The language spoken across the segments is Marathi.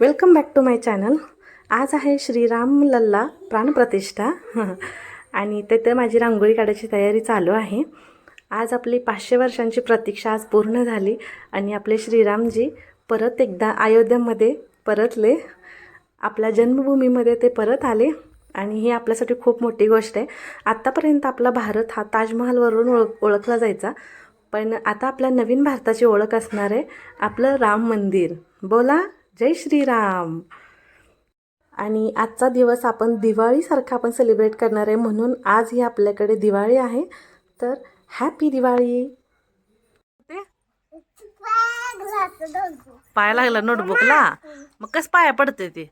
Welcome back to my channel. आज आहे श्रीराम लल्ला प्राणप्रतिष्ठा आणि तिथे माझी रांगोळी काढायची तयारी चालू आहे. आज आपली पाचशे वर्षांची प्रतीक्षा आज पूर्ण झाली आणि आपले श्रीरामजी परत एकदा अयोध्यामध्ये परतले. आपल्या जन्मभूमीमध्ये ते परत आले. आणि ही आपल्यासाठी खूप मोठी गोष्ट आहे. आत्तापर्यंत आपला भारत हा ताजमहालवरून ओळख ओळखला जायचा. पण आता आपल्या नवीन भारताची ओळख असणार आहे आपलं राम मंदिर. बोला. जय श्रीराम. आणि आजचा दिवस आपण दिवाळीसारखा आपण सेलिब्रेट करणार आहे म्हणून आज ही आपल्याकडे दिवाळी आहे. तर हॅपी दिवाळी. पाया लागला नोटबुकला मग कस पाया पडते ते?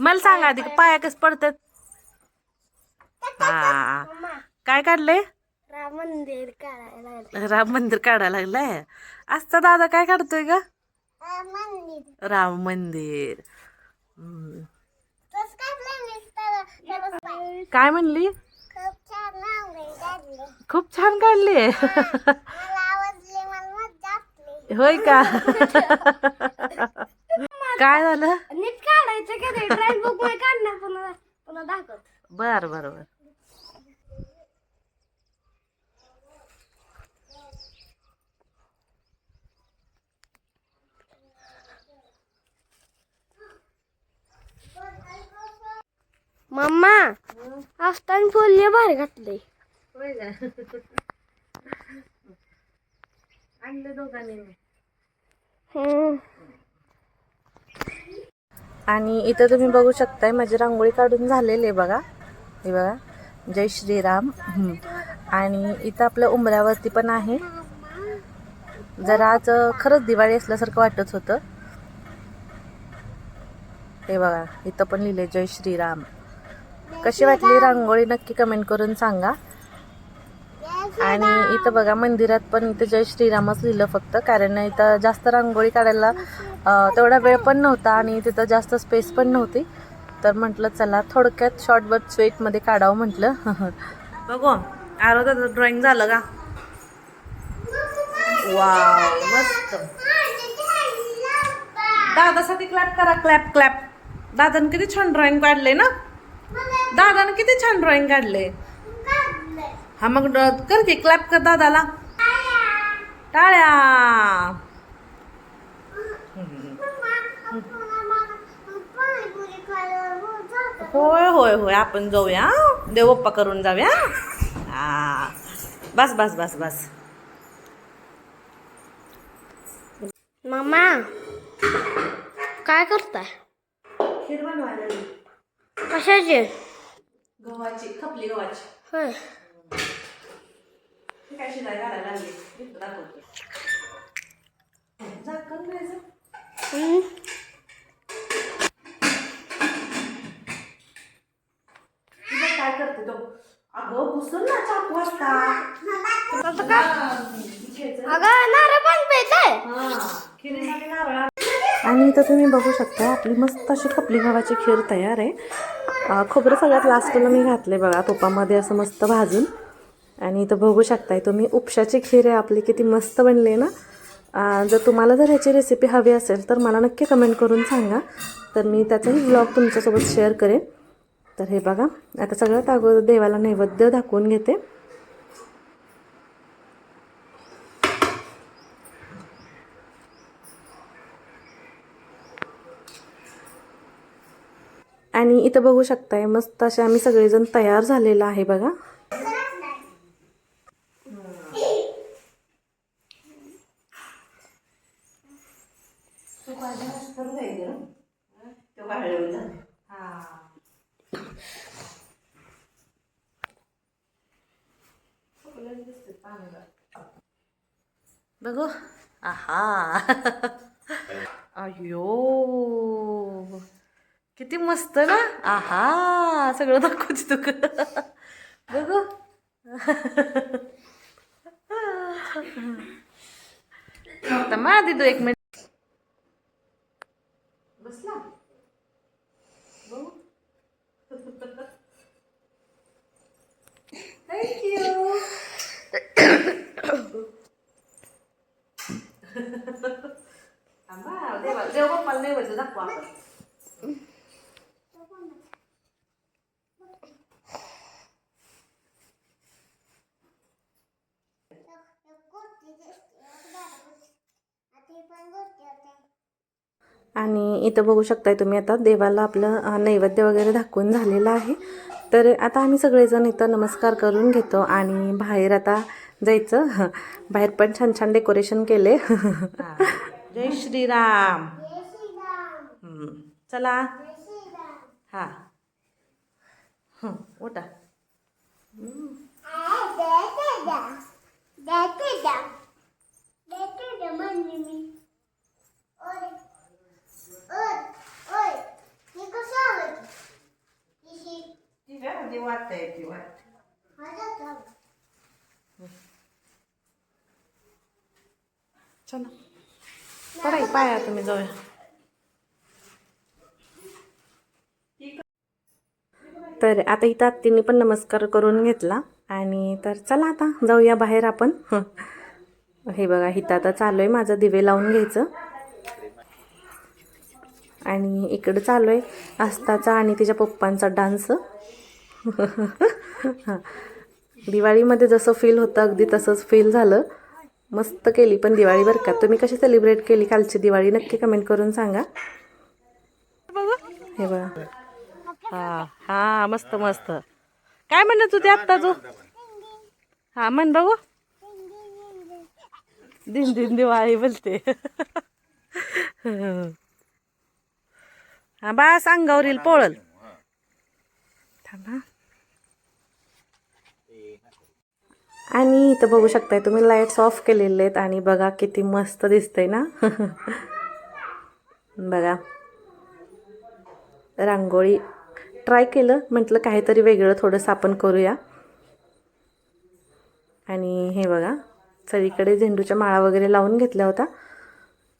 मला सांगा आधी पाया कस पडतात? हा. काय काढले राम मंदिर काढायला राम मंदिर काढायला लागलाय? आजचा दादा काय काढतोय ग? राम मंदिर. काय म्हणली? खूप छान काढली खूप छान काढली मला आवडली मला मज्जा असली होय का? काय झालं? नीट काढायचं का ते? ड्रॉइंग बुकमध्ये काढणार पुन्हा पुन्हा दाखवत. बर बर बर. मम्मा आस्तान फुल भारी घातले आणलं दोघांनी आणि इथं तुम्ही बघू शकताय माझी रांगोळी काढून झालेली आहे बघा. हे बघा जय श्रीराम. हम्म. आणि इथं आपल्या उमऱ्यावरती पण आहे. जरा आज खरंच दिवाळी असल्यासारखं वाटत होतं. हे बघा इथं पण लिहिले जय श्रीराम. कशी वाटली रांगोळी नक्की कमेंट करून सांगा. आणि इथं बघा मंदिरात पण इथं जय श्रीरामच लिहिलं फक्त कारण इथं जास्त रांगोळी काढायला तेवढा वेळ पण नव्हता आणि तिथं जास्त स्पेस पण नव्हती. तर म्हटलं चला थोडक्यात शॉर्ट बट स्वेटमध्ये काढावं म्हटलं. बघू आरोग्य ड्रॉइंग झालं का? वा मस्त. दादासाठी क्लॅप करा क्लॅप क्लॅप दादानं किती छान ड्रॉइंग काढले ना? दादानं किती छान ड्रॉइंग काढले. हा मग कर की क्लॅप कर दादाला. टाळ्या. होय होय होय आपण जाऊया देवप्पा करून जाऊया. हा. बस बस बस बस. मम्मा काय करताय? कशाचे? गव्हाची खपली गव्हाची. काय शिजाय घालायला लागली? इथं दाखवते. झाकण घ्यायचं हम्म. तुझं काय करते तो? अगं घुसून ना चाकू वाजता आता का? अगं नारळ पण पेचाय आणि इथं तुम्ही बघू शकता आपली मस्त अशी खपली गव्हाची खीर तयार आहे. खोबरं सगळ्यात लास्टला मी घातले बघा. तुपामध्ये असं मस्त भाजून. आणि इथं बघू शकताय तुम्ही उपशाची खीर आहे आपली किती मस्त बनली ना. जर तुम्हाला जर ह्याची रेसिपी हवी असेल तर मला नक्की कमेंट करून सांगा. तर मी त्याचाही ब्लॉग तुमच्यासोबत शेअर करेन. तर हे बघा आता सगळ्यात अगोदर देवाला नैवेद्य दाखवून घेते. आणि इथं बघू शकताय मस्त असे आम्ही सगळेजण तयार झालेलं आहे बघा. बघू. आहा अयो किती मस्त ना? आहा सगळं दाखवते तू बघू. आता मा तू एक मिनिट. बसला बघू थँक्यू थांबा देवा देव पप्पाला नैवेद्य दाखवू आपण आणि इथं बघू शकताय तुम्ही आता देवाला आपलं नैवेद्य वगैरे दाखवून झालेलं आहे. तर आता आम्ही सगळेजण इथं नमस्कार करून घेतो आणि बाहेर आता जायचं. बाहेर पण छान छान डेकोरेशन केले. जय श्रीराम. चला. हा. हं, उठा चला. पडाय पाया तुम्ही जाऊया. तर आता इथं आत्तीने पण नमस्कार करून घेतला. आणि तर चला आता जाऊया बाहेर आपण. हे बघा इथं आता चालू आहे माझं दिवे लावून घ्यायचं. आणि इकडं चालू आहे आस्ताचा आणि तिच्या पप्पांचा डान्स. दिवाळीमध्ये जसं फील होतं अगदी तसंच फील झालं. मस्त केली पण दिवाळी बरं का. तुम्ही कशी सेलिब्रेट केली कालची दिवाळी? नक्की कमेंट करून सांगा. हे बघा. हा हा मस्त मस्त. काय म्हणत तुझे आत्ता तू? हा म्हण बघू. दिन दिन दिवाळी बोलते. हा बा सांगावरील पोळल. थांबा. आणि इथं बघू शकताय तुम्ही लाईट्स ऑफ केलेले आहेत आणि बघा किती मस्त दिसतंय ना? बघा. रांगोळी ट्राय केलं म्हटलं काहीतरी वेगळं थोडंसं आपण करूया. आणि हे बघा सगळीकडे झेंडूच्या माळा वगैरे लावून घेतल्या होत्या.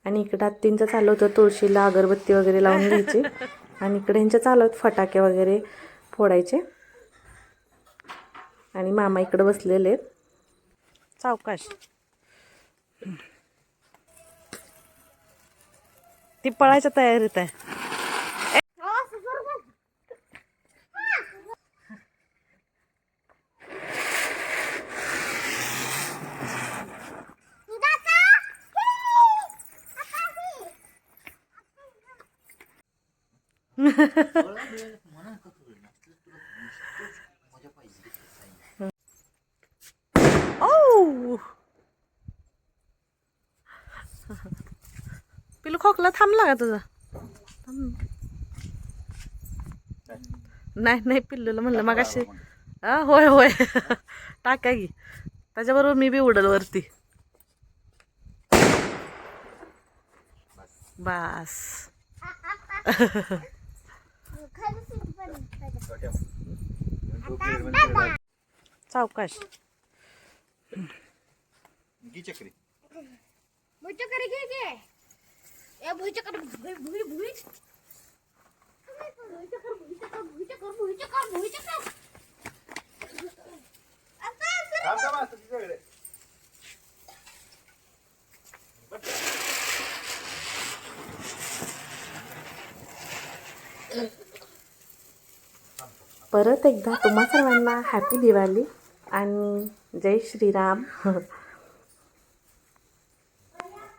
आणि इकडं आत्तींचं चालू होतं तुळशीला अगरबत्ती वगैरे लावून घ्यायची. आणि इकडे ह्यांच्या चालू आहेत फटाके वगैरे फोडायचे. आणि मामा इकडं बसलेले आहेत. सावकाश. ती पळायच्या तयारीत आहे. खोकला थांबला का तुझा थांब. नाही नाही पिल्लूला म्हणलं मग अशी हा होय होय. टाका की. त्याच्याबरोबर मी बी उडल वरती. बास. सावकाश. चक्री. घे भुई भुई भुई. थांब थांब आता परत एकदा तुम्हा सर्वांना हॅपी दिवाळी आणि जय श्रीराम.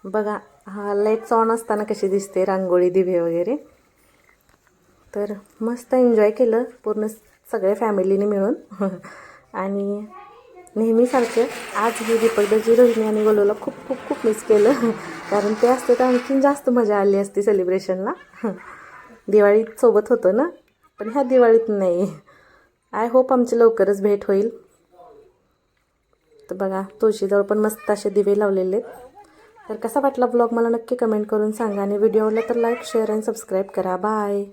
बघा हा लाईट्स ऑन असताना कशी दिसते रांगोळी दिवे वगैरे. तर मस्त एन्जॉय केलं पूर्ण सगळ्या फॅमिलीने मिळून. आणि नेहमीसारखं आज ही दीपकदाची रोहिणी आणि गोलूला खूप खूप खूप मिस केलं. कारण ते असते तर आणखीन जास्त मजा आली असती सेलिब्रेशनला दिवाळीत सोबत होतं ना पण ह्या दिवाळीत नाही. आय होप आमची लवकरच भेट होईल. तर बघा तुळशीजवळ पण मस्त असे दिवे लावलेले आहेत. तर कसा वाटला ब्लॉग मला नक्की कमेंट करून सांगा आणि व्हिडिओ आवडला तर लाईक शेअर अँड सबस्क्राईब करा. बाय